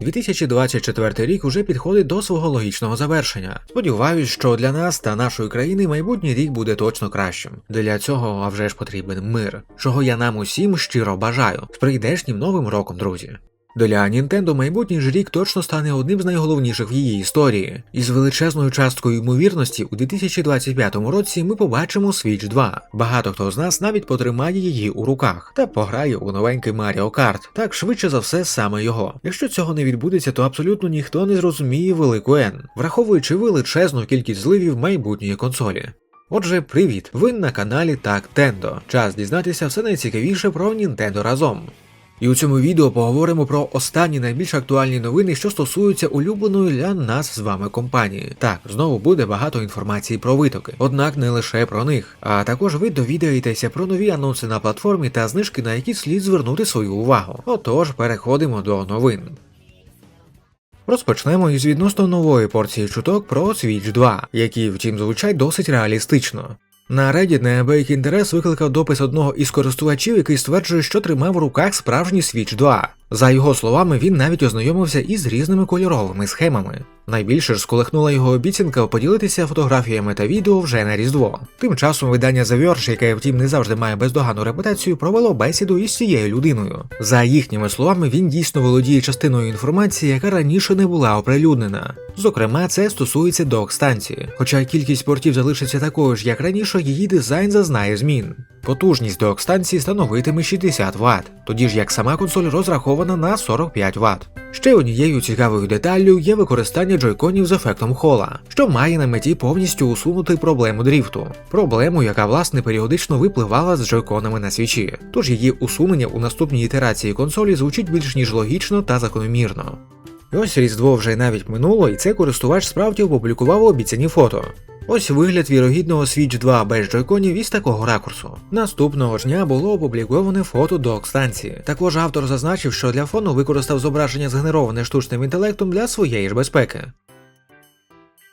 2024 рік уже підходить до свого логічного завершення. Сподіваюсь, що для нас та нашої країни майбутній рік буде точно кращим. Для цього а вже ж потрібен мир, чого я нам усім щиро бажаю. З прийдешнім новим роком, друзі. Для Nintendo майбутній ж рік точно стане одним з найголовніших в її історії. І з величезною часткою ймовірності у 2025 році ми побачимо Switch 2. Багато хто з нас навіть потримає її у руках та пограє у новенький Mario Kart. Так швидше за все саме його. Якщо цього не відбудеться, то абсолютно ніхто не зрозуміє велику N, враховуючи величезну кількість зливів майбутньої консолі. Отже, привіт! Ви на каналі Так Тендо. Час дізнатися все найцікавіше про Nintendo разом. І у цьому відео поговоримо про останні найбільш актуальні новини, що стосуються улюбленої для нас з вами компанії. Так, знову буде багато інформації про витоки, однак не лише про них. А також ви довідаєтеся про нові анонси на платформі та знижки, на які слід звернути свою увагу. Отож, переходимо до новин. Розпочнемо із відносно нової порції чуток про Switch 2, які, втім, звучать досить реалістично. На Reddit неабиякий інтерес викликав допис одного із користувачів, який стверджує, що тримав у руках справжній Switch 2. За його словами, він навіть ознайомився із різними кольоровими схемами. Найбільше ж сколихнула його обіцянка поділитися фотографіями та відео вже на Різдво. Тим часом видання The Verge, яке втім не завжди має бездоганну репутацію, провело бесіду із цією людиною. За їхніми словами, він дійсно володіє частиною інформації, яка раніше не була оприлюднена. Зокрема, це стосується док-станції. Хоча кількість портів залишиться такою ж, як раніше, її дизайн зазнає змін. Потужність док-станції становитиме 60 Вт, тоді ж як сама консоль розрахована на 45 Вт. Ще однією цікавою деталлю є використання джойконів з ефектом хола, що має на меті повністю усунути проблему дріфту, проблему, яка власне періодично випливала з джойконами на свічі. Тож її усунення у наступній ітерації консолі звучить більш ніж логічно та закономірно. Ось Різдво вже навіть минуло, і цей користувач справді опублікував обіцяні фото. Ось вигляд вірогідного Switch 2 без джойконів із такого ракурсу. Наступного ж дня було опубліковане фото док-станції. Також автор зазначив, що для фону використав зображення згенероване штучним інтелектом для своєї ж безпеки.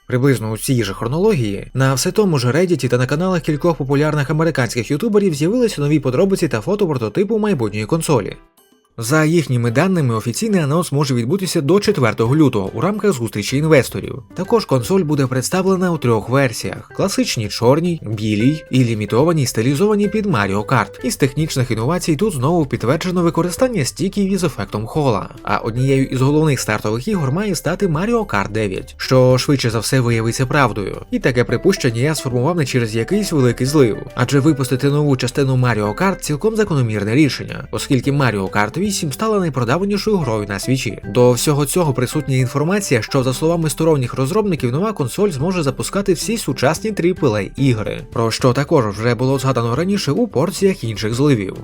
Приблизно у цій же хронології на все тому ж Reddit та на каналах кількох популярних американських ютуберів з'явилися нові подробиці та фото прототипу майбутньої консолі. За їхніми даними, офіційний анонс може відбутися до 4 лютого у рамках зустрічі інвесторів. Також консоль буде представлена у трьох версіях: класичній чорній, білій і лімітованій, стилізованій під Mario Kart. Із технічних інновацій тут знову підтверджено використання стіків із ефектом хола. А однією із головних стартових ігор має стати Mario Kart 9, що швидше за все виявиться правдою. І таке припущення я сформував не через якийсь великий злив, адже випустити нову частину Mario Kart цілком закономірне рішення, оскільки Mario Kart 8 стала найпродаванішою грою на свічі. До всього цього присутня інформація, що за словами сторонніх розробників, нова консоль зможе запускати всі сучасні AAA ігри, про що також вже було згадано раніше у порціях інших зливів.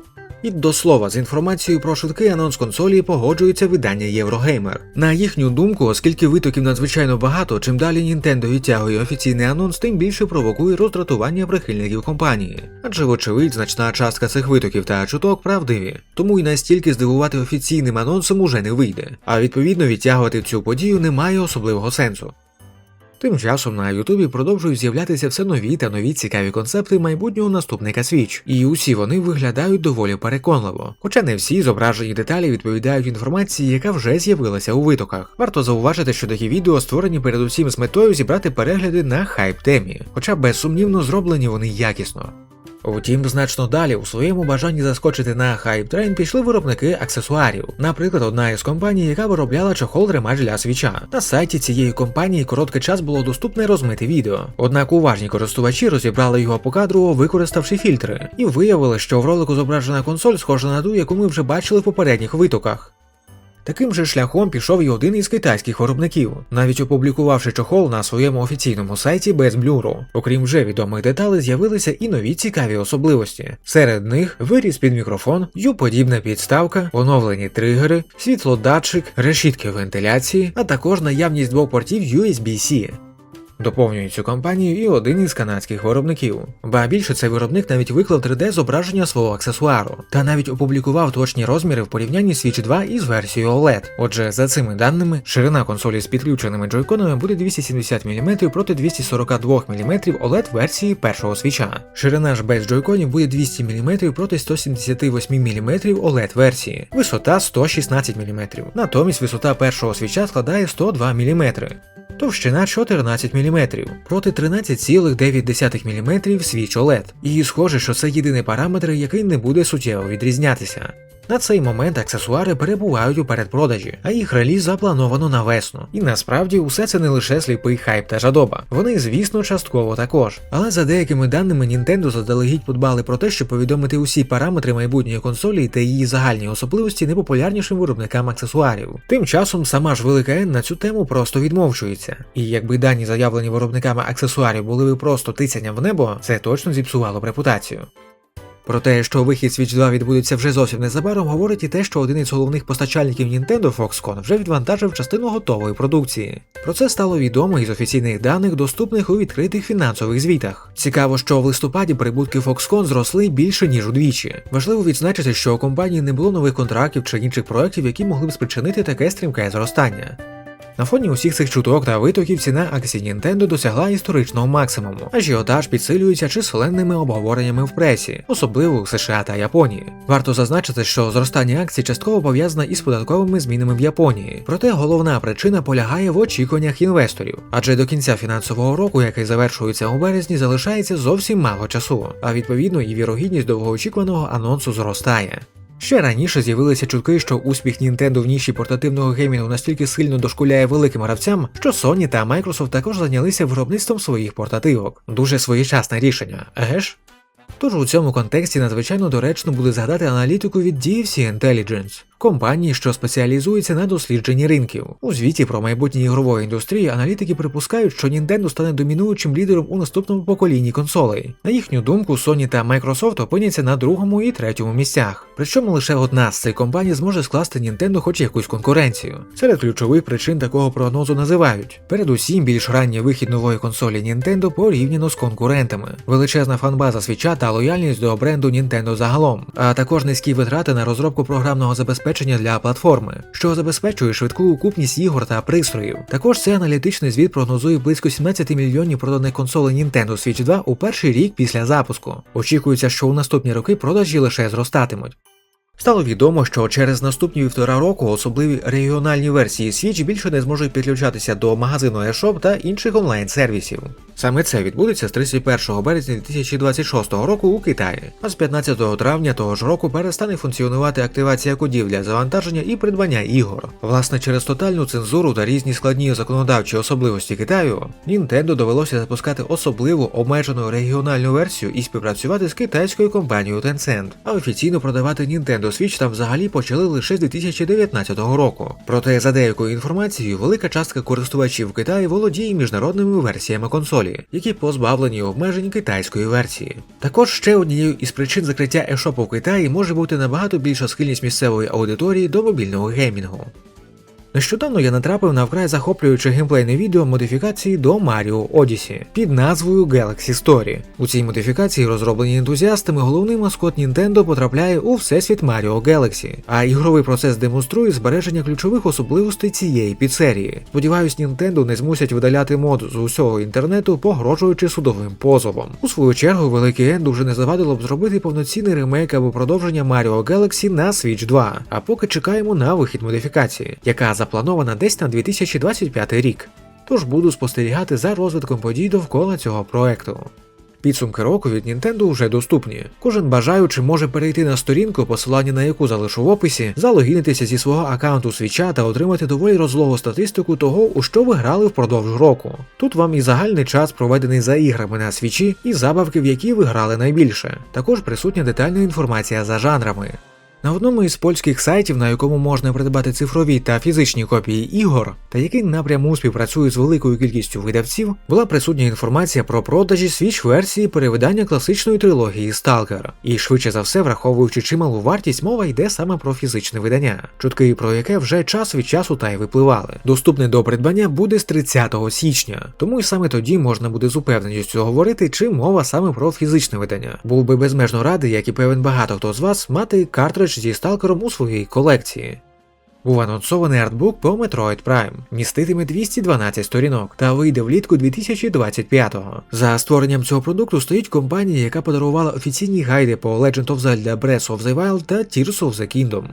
І до слова, з інформацією про швидкий анонс консолі погоджується видання Єврогеймер. На їхню думку, оскільки витоків надзвичайно багато, чим далі Nintendo відтягує офіційний анонс, тим більше провокує роздратування прихильників компанії. Адже, вочевидь, значна частка цих витоків та чуток правдиві. Тому й настільки здивувати офіційним анонсом уже не вийде. А відповідно відтягувати цю подію немає особливого сенсу. Тим часом на Ютубі продовжують з'являтися все нові та нові цікаві концепти майбутнього наступника Switch, і усі вони виглядають доволі переконливо. Хоча не всі зображені деталі відповідають інформації, яка вже з'явилася у витоках. Варто зауважити, що такі відео створені передусім з метою зібрати перегляди на хайп темі, хоча безсумнівно зроблені вони якісно. Втім, значно далі у своєму бажанні заскочити на хайп трейн пішли виробники аксесуарів. Наприклад, одна із компаній, яка виробляла чохол ремаш для свіча. На сайті цієї компанії короткий час було доступне розмите відео. Однак уважні користувачі розібрали його по кадру, використавши фільтри, і виявили, що в ролику зображена консоль схожа на ту, яку ми вже бачили в попередніх витоках. Таким же шляхом пішов і один із китайських виробників, навіть опублікувавши чохол на своєму офіційному сайті без блюру. Окрім вже відомих деталей, з'явилися і нові цікаві особливості. Серед них виріс під мікрофон, ю-подібна підставка, оновлені тригери, світлодатчик, решітки вентиляції, а також наявність двох портів USB-C. Доповнює цю компанію і один із канадських виробників. Ба більше цей виробник навіть виклав 3D зображення свого аксесуару та навіть опублікував точні розміри в порівнянні Switch 2 із версією OLED. Отже, за цими даними, ширина консолі з підключеними джойконами буде 270 мм проти 242 мм OLED версії першого свіча. Ширина ж без джойконів буде 200 мм проти 178 мм OLED версії, висота 116 мм. Натомість висота першого свіча складає 102 мм. Товщина 14 мм проти 13,9 мм свіч OLED. І схоже, що це єдиний параметр, який не буде суттєво відрізнятися. На цей момент аксесуари перебувають у передпродажі, а їх реліз заплановано на весну. І насправді усе це не лише сліпий хайп та жадоба. Вони, звісно, частково також. Але за деякими даними Nintendo заздалегідь подбали про те, щоб повідомити усі параметри майбутньої консолі та її загальні особливості непопулярнішим виробникам аксесуарів. Тим часом сама ж велика N на цю тему просто відмовчується. І якби дані заявлені виробниками аксесуарів були би просто тицянням в небо, це точно зіпсувало б репутацію. Про те, що вихід Switch 2 відбудеться вже зовсім незабаром, говорить і те, що один із головних постачальників Nintendo Foxconn вже відвантажив частину готової продукції. Про це стало відомо із офіційних даних, доступних у відкритих фінансових звітах. Цікаво, що в листопаді прибутки Foxconn зросли більше ніж удвічі. Важливо відзначити, що у компанії не було нових контрактів чи інших проєктів, які могли б спричинити таке стрімке зростання. На фоні усіх цих чуток та витоків ціна акцій Nintendo досягла історичного максимуму. Ажіотаж підсилюється численними обговореннями в пресі, особливо у США та Японії. Варто зазначити, що зростання акцій частково пов'язане із податковими змінами в Японії. Проте головна причина полягає в очікуваннях інвесторів, адже до кінця фінансового року, який завершується у березні, залишається зовсім мало часу, а відповідно і вірогідність довгоочікуваного анонсу зростає. Ще раніше з'явилися чутки, що успіх Nintendo в ніші портативного геймінгу настільки сильно дошкуляє великим гравцям, що Sony та Microsoft також зайнялися виробництвом своїх портативок. Дуже своєчасне рішення, еге ж? Тож у цьому контексті надзвичайно доречно буде згадати аналітику від DFC Intelligence, компанії, що спеціалізується на дослідженні ринків. У звіті про майбутнє ігрової індустрії аналітики припускають, що Nintendo стане домінуючим лідером у наступному поколінні консолей. На їхню думку, Sony та Microsoft опиняться на другому і третьому місцях. Причому лише одна з цих компаній зможе скласти Nintendo хоч якусь конкуренцію. Серед ключових причин такого прогнозу називають: передусім більш ранній вихід нової консолі Nintendo порівняно з конкурентами, величезна фанбаза свіча та лояльність до бренду Nintendo загалом, а також низькі витрати на розробку програмного забезпечення для платформи, що забезпечує швидку укупність ігор та пристроїв. Також цей аналітичний звіт прогнозує близько 17 мільйонів проданих консолей Nintendo Switch 2 у перший рік після запуску. Очікується, що у наступні роки продажі лише зростатимуть. Стало відомо, що через наступні півтора року особливі регіональні версії Switch більше не зможуть підключатися до магазину eShop та інших онлайн-сервісів. Саме це відбудеться з 31 березня 2026 року у Китаї, а з 15 травня того ж року перестане функціонувати активація кодів для завантаження і придбання ігор. Власне, через тотальну цензуру та різні складні законодавчі особливості Китаю, Nintendo довелося запускати особливу обмежену регіональну версію і співпрацювати з китайською компанією Tencent, а офіційно продавати Nintendo Switch там взагалі почали лише з 2019 року. Проте, за деякою інформацією, велика частка користувачів Китаю володіє міжнародними версіями консолі, які позбавлені обмежень китайської версії. Також ще однією із причин закриття ешопу в Китаї може бути набагато більша схильність місцевої аудиторії до мобільного геймінгу. Нещодавно я натрапив на вкрай захоплююче геймплейне відео модифікації до Mario Odyssey під назвою Galaxy Story. У цій модифікації, розробленій ентузіастами, головний маскот Nintendo потрапляє у всесвіт Mario Galaxy, а ігровий процес демонструє збереження ключових особливостей цієї підсерії. Сподіваюсь, Nintendo не змусять видаляти мод з усього інтернету, погрожуючи судовим позовом. У свою чергу, великий Енд уже не завадило б зробити повноцінний ремейк або продовження Mario Galaxy на Switch 2. А поки чекаємо на вихід модифікації, яка запланована десь на 2025 рік. Тож буду спостерігати за розвитком подій довкола цього проекту. Підсумки року від Nintendo вже доступні. Кожен бажаючий може перейти на сторінку, посилання на яку залишу в описі, залогінитися зі свого аккаунту свіча та отримати доволі розлогу статистику того, у що ви грали впродовж року. Тут вам і загальний час проведений за іграми на свічі, і забавки, в які ви грали найбільше. Також присутня детальна інформація за жанрами. На одному із польських сайтів, на якому можна придбати цифрові та фізичні копії ігор, та який напряму співпрацює з великою кількістю видавців, була присутня інформація про продажі свіч версії перевидання класичної трилогії Stalker. І швидше за все, враховуючи чималу вартість, мова йде саме про фізичне видання, чутки про яке вже час від часу та й випливали. Доступне до придбання буде з 30 січня, тому і саме тоді можна буде з упевненістю говорити, чи мова саме про фізичне видання. Був би безмежно радий, як і певен багато хто з вас, мати картридж зі сталкером у своїй колекції. Був анонсований артбук по Metroid Prime, міститиме 212 сторінок та вийде влітку 2025-го. За створенням цього продукту стоїть компанія, яка подарувала офіційні гайди по Legend of Zelda Breath of the Wild та Tears of the Kingdom.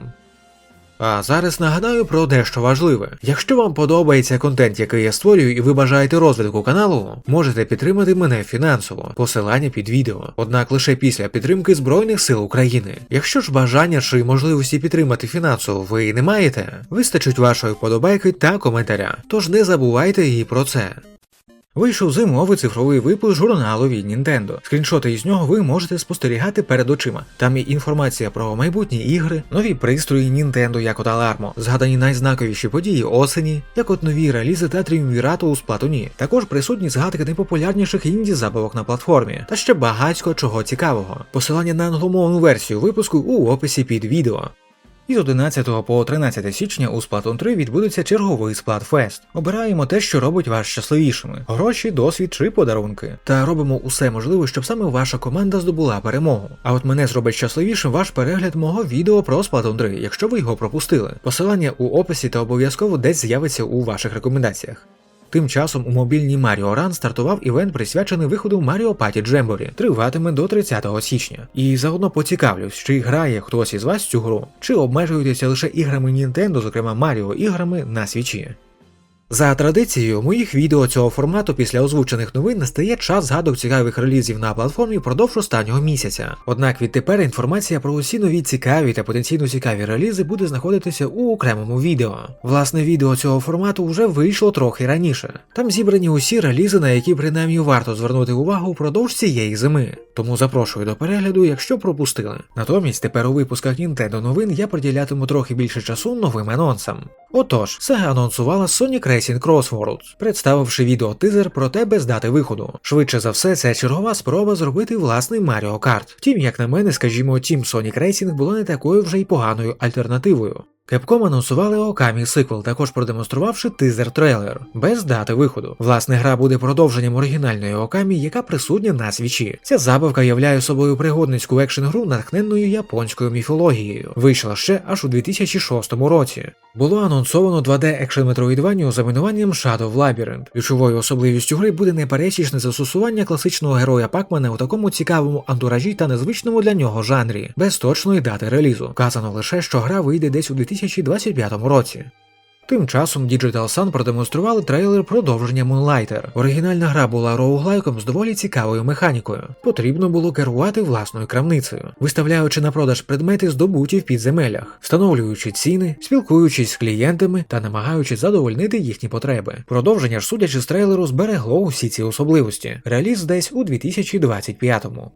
А зараз нагадаю про дещо важливе. Якщо вам подобається контент, який я створюю, і ви бажаєте розвитку каналу, можете підтримати мене фінансово, посилання під відео. Однак лише після підтримки Збройних сил України. Якщо ж бажання чи можливості підтримати фінансово ви не маєте, вистачить вашої вподобайки та коментаря. Тож не забувайте і про це. Вийшов зимовий цифровий випуск журналу від Nintendo. Скріншоти із нього ви можете спостерігати перед очима. Там є інформація про майбутні ігри, нові пристрої Nintendo, як от Alarmo, згадані найзнаковіші події осені, як от нові релізи та тріумвірату у сплатуні. Також присутні згадки найпопулярніших інді забавок на платформі, та ще багатько чого цікавого. Посилання на англомовну версію випуску у описі під відео. Із 11 по 13 січня у Splatoon 3 відбудеться черговий Splatfest. Обираємо те, що робить вас щасливішими: гроші, досвід чи подарунки. Та робимо усе можливе, щоб саме ваша команда здобула перемогу. А от мене зробить щасливішим ваш перегляд мого відео про Splatoon 3, якщо ви його пропустили. Посилання у описі та обов'язково десь з'явиться у ваших рекомендаціях. Тим часом у мобільній Mario Run стартував івент, присвячений виходу Mario Party Jamboree. Триватиме до 30 січня. І заодно поцікавлюсь, чи грає хтось із вас цю гру, чи обмежуєтеся лише іграми Nintendo, зокрема Mario іграми на свічі. За традицією, моїх відео цього формату після озвучених новин настає час згадок цікавих релізів на платформі впродовж останнього місяця. Однак відтепер інформація про усі нові цікаві та потенційно цікаві релізи буде знаходитися у окремому відео. Власне, відео цього формату вже вийшло трохи раніше. Там зібрані усі релізи, на які принаймні варто звернути увагу впродовж цієї зими. Тому запрошую до перегляду, якщо пропустили. Натомість тепер у випусках Nintendo новин я приділятиму трохи більше часу новим анонсам. Отож, Sega анонсувала Sonic Racing Crossworlds, представивши відео-тизер про те без дати виходу. Швидше за все, це чергова спроба зробити власний Mario Kart. Втім, як на мене, скажімо, Team Sonic Racing було не такою вже й поганою альтернативою. Capcom анонсували Окамі сиквел, також продемонструвавши тизер-трейлер без дати виходу. Власне, гра буде продовженням оригінальної Окамі, яка присутня на свічі. Ця забавка являє собою пригодницьку екшн-гру, натхненною японською міфологією. Вийшла ще аж у 2006 році. Було анонсовано 2D екшен метроїдванню з іменуванням Shadow Labyrinth. Ключовою особливістю гри буде неперечічне застосування класичного героя Пакмана у такому цікавому антуражі та незвичному для нього жанрі, без точної дати релізу. Вказано лише, що гра вийде десь у 2025 році. Тим часом Digital Sun продемонстрували трейлер продовження Moonlighter. Оригінальна гра була роуглайком з доволі цікавою механікою. Потрібно було керувати власною крамницею, виставляючи на продаж предмети, здобуті в підземеллях, встановлюючи ціни, спілкуючись з клієнтами та намагаючись задовольнити їхні потреби. Продовження ж, судячи з трейлеру, зберегло усі ці особливості. Реліз десь у 2025-му.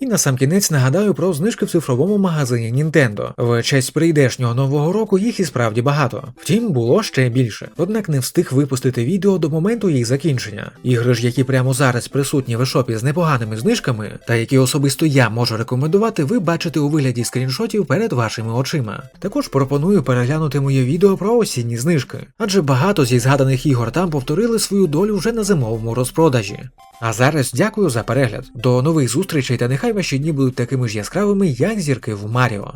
І на сам кінець нагадаю про знижки в цифровому магазині Nintendo. В честь прийдешнього нового року їх і справді багато. Втім, було ще більше. Однак не встиг випустити відео до моменту їх закінчення. Ігри ж, які прямо зараз присутні в ешопі з непоганими знижками, та які особисто я можу рекомендувати, ви бачите у вигляді скріншотів перед вашими очима. Також пропоную переглянути моє відео про осінні знижки, адже багато зі згаданих ігор там повторили свою долю вже на зимовому розпродажі. А зараз дякую за перегляд. До нових зустрічей та нехай ваші дні будуть такими ж яскравими, як зірки в Маріо.